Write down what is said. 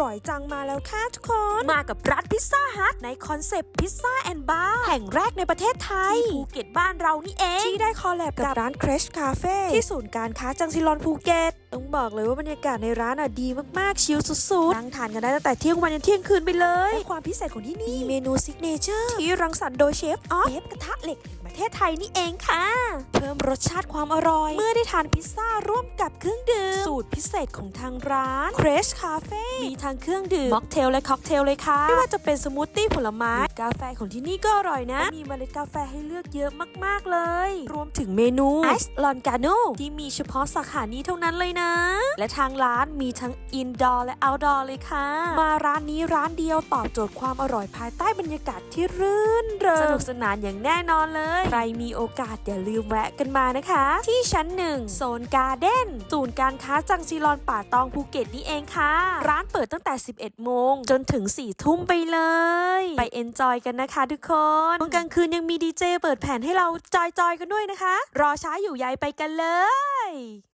ร่อยจังมาแล้วค่ะทุกคน มากับร้านพิซซ่าฮัทในคอนเซปต์พิซซ่าแอนด์บาร์แห่งแรกในประเทศไทย ที่ภูเก็ตบ้านเรานี่เอง ที่ได้คอลแลบกับร้าน Crash Cafe ที่ศูนย์การค้าจังซิลอนภูเก็ตต้องบอกเลยว่าบรรยากาศในร้านอะดีมากๆ ชิลสุดๆนั่งทานกันได้ตั้งแต่เที่ยงวันยันเที่ยงคืนไปเลยและความพิเศษของที่นี่มีเมนูซิกเนเจอร์ที่รังสรรค์โดยเชฟออฟเชฟกระทะเหล็กแห่งประเทศไทยนี่เองค่ะ เพิ่มรสชาติความอร่อย เมื่อได้ทานพิซซ่าร่วมกับเครื่องดื่ม สูตรพิเศษของทางร้าน Crash Cafe มีทางเครื่องดื่มม็อกเทลและค็อกเทลเลยค่ะ ไม่ว่าจะเป็นสมูทตี้ผลไม้ กาแฟของที่นี่ก็อร่อยนะ มีเมล็ดกาแฟให้เลือกเยอะมาก ๆ เลย ถึงเมนูไอซ์ลอนกาโนที่มีเฉพาะสาขานี้เท่านั้นเลยนะ และทางร้านมีทั้งอินดอร์และเอาท์ดอร์เลยค่ะ มาร้านนี้ร้านเดียวตอบโจทย์ความอร่อยภายใต้บรรยากาศที่รื่นเริงสนุกสนานอย่างแน่นอนเลย ใครมีโอกาสอย่าลืมแวะกันมานะคะ ที่ชั้นหนึ่งโซนการ์เด้นศูนย์การค้าจังซีรอนป่าตองภูเก็ตนี่เองค่ะ ร้านเปิดตั้งแต่ 11 โมง จนถึง 4 ทุ่มไปเลย ไปเอนจอยกันนะคะทุกคนตอนกลางคืนยังมีดีเจเปิดแผ่นให้เราจอยๆกันด้วยนะคะรอช้าอยู่ใยไปกันเลย